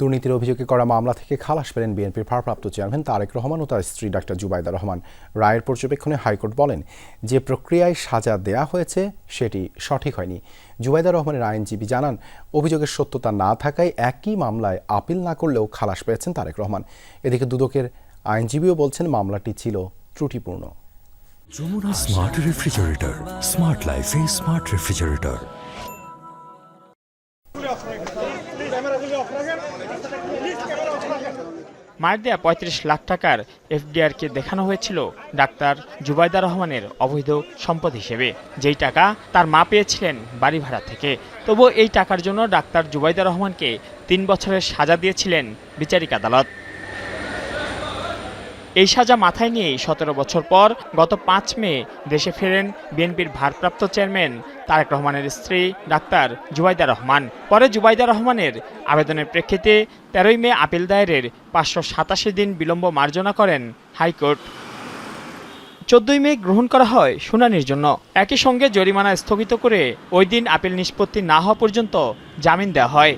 দুর্নীতির অভিযোগে করা মামলা থেকে খালাস পেলেন বিএনপির ভারপ্রাপ্ত চেয়ারম্যান তারেক রহমান ও তার স্ত্রী ডাক্তার জুবাইদা রহমান। রায়ের পর্যবেক্ষণে হাইকোর্ট বলেন, যে প্রক্রিয়ায় সাজা দেয়া হয়েছে সেটি সঠিক হয়নি। জুবাইদা রহমানের আইনজীবী জানান, অভিযোগের সত্যতা না থাকায় একই মামলায় আপিল না করলেও খালাস পেয়েছেন তারেক রহমান। এদিকে দুদকের আইনজীবীও বলছেন, মামলাটি ছিল ত্রুটিপূর্ণ। যমুনা স্মার্ট রেফ্রিজারেটর, স্মার্ট লাইফে স্মার্ট রেফ্রিজারেটর। মায়ের দেয়া পঁয়ত্রিশ লাখ টাকার এফডিআরকে দেখানো হয়েছিল ডাক্তার জুবাইদা রহমানের অবৈধ সম্পদ হিসেবে। যেই টাকা তার মা পেয়েছিলেন বাড়ি ভাড়া থেকে। তবু এই টাকার জন্য ডাক্তার জুবাইদা রহমানকে তিন বছরের সাজা দিয়েছিলেন বিচারিক আদালত। এই সাজা মাথায় নিয়েই সতেরো বছর পর গত পাঁচ মে দেশে ফেরেন বিএনপির ভারপ্রাপ্ত চেয়ারম্যান তারেক রহমানের স্ত্রী ডাক্তার জুবাইদা রহমান। পরে জুবাইদা রহমানের আবেদনের প্রেক্ষিতে তেরোই মে আপিল দায়েরের পাঁচশো সাতাশি দিন বিলম্ব মার্জনা করেন হাইকোর্ট। চোদ্দই মে গ্রহণ করা হয় শুনানির জন্য। একই সঙ্গে জরিমানা স্থগিত করে ওই দিন আপিল নিষ্পত্তি না হওয়া পর্যন্ত জামিন দেওয়া হয়।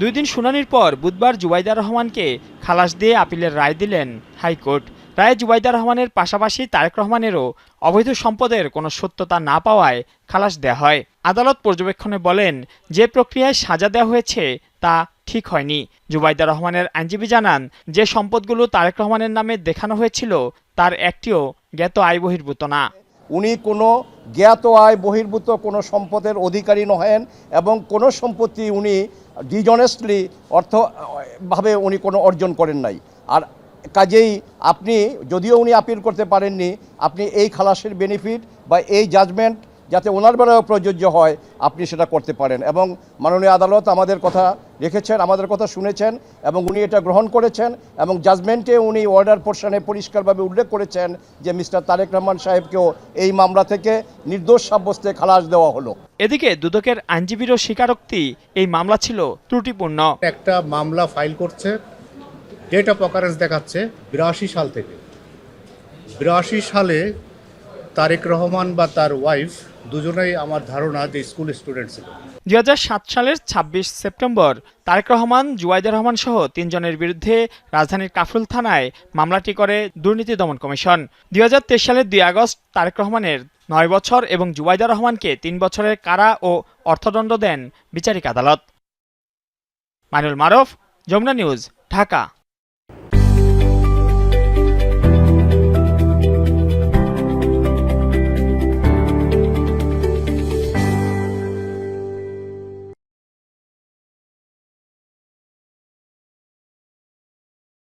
দুই দিন শুনানির পর বুধবার জুবাইদা রহমানকে খালাস দিয়ে আপিলের রায় দিলেন হাইকোর্ট। রায়ে জুবাইদা রহমানের পাশাপাশি তারেক রহমানেরও অবৈধ সম্পদের কোনো সত্যতা না পাওয়ায় খালাস দেওয়া হয়। আদালত পর্যবেক্ষণে বলেন, যে প্রক্রিয়ায় সাজা দেওয়া হয়েছে তা ঠিক হয়নি। জুবাইদা রহমানের আইনজীবী জানান, যে সম্পদগুলো তারেক রহমানের নামে দেখানো হয়েছিল, তার একটিও জ্ঞাত আয় বহির্ভূত না। উনি কোনো জ্ঞাত আয় বহির্ভূত কোনো সম্পদের অধিকারী নহেন এবং কোনো সম্পত্তি উনি ডিজনেস্টলি অর্থভাবে উনি কোনো অর্জন করেন নাই। আর কাজেই আপনি, যদিও উনি আপিল করতে পারেননি, আপনি এই খালাসের বেনিফিট বা এই জাজমেন্ট যাতে ওনার বেলায়ও প্রযোজ্য হয় আপনি সেটা করতে পারেন। এবং মাননীয় আদালত আমাদের কথা রেখেছেন আমাদের কথা শুনেছেন এবং উনি এটা গ্রহণ করেছেন এবং জাজমেন্টে উনি অর্ডার পোর্শনে পরিষ্কারভাবে উল্লেখ করেছেন যে মিস্টার তারেক রহমান সাহেবকেও এই মামলা থেকে নির্দোষ সাব্যস্তে খালাস দেওয়া হলো। এদিকে দুদকের আইনজীবীরও স্বীকারোক্তি এই মামলা ছিল ত্রুটিপূর্ণ। একটা মামলা ফাইল করছে ডেট অফ অকারেন্স দেখাচ্ছে বিরাশি সাল থেকে। বিরাশি সালে তারেক রহমান বা তার ওয়াইফ দুজনেই আমার ধারণা যে স্কুল স্টুডেন্ট ছিল। দুই সালের ২৬ সেপ্টেম্বর তারেক রহমান, জুয়াইদা রহমান সহ তিনজনের বিরুদ্ধে রাজধানীর কাফরুল থানায় মামলাটি করে দুর্নীতি দমন কমিশন। দুই সালের দুই আগস্ট তারেক রহমানের নয় বছর এবং জুবাইদা রহমানকে তিন বছরের কারা ও অর্থদণ্ড দেন বিচারিক আদালত। মাইনুল মারফ, যমুনা নিউজ, ঢাকা।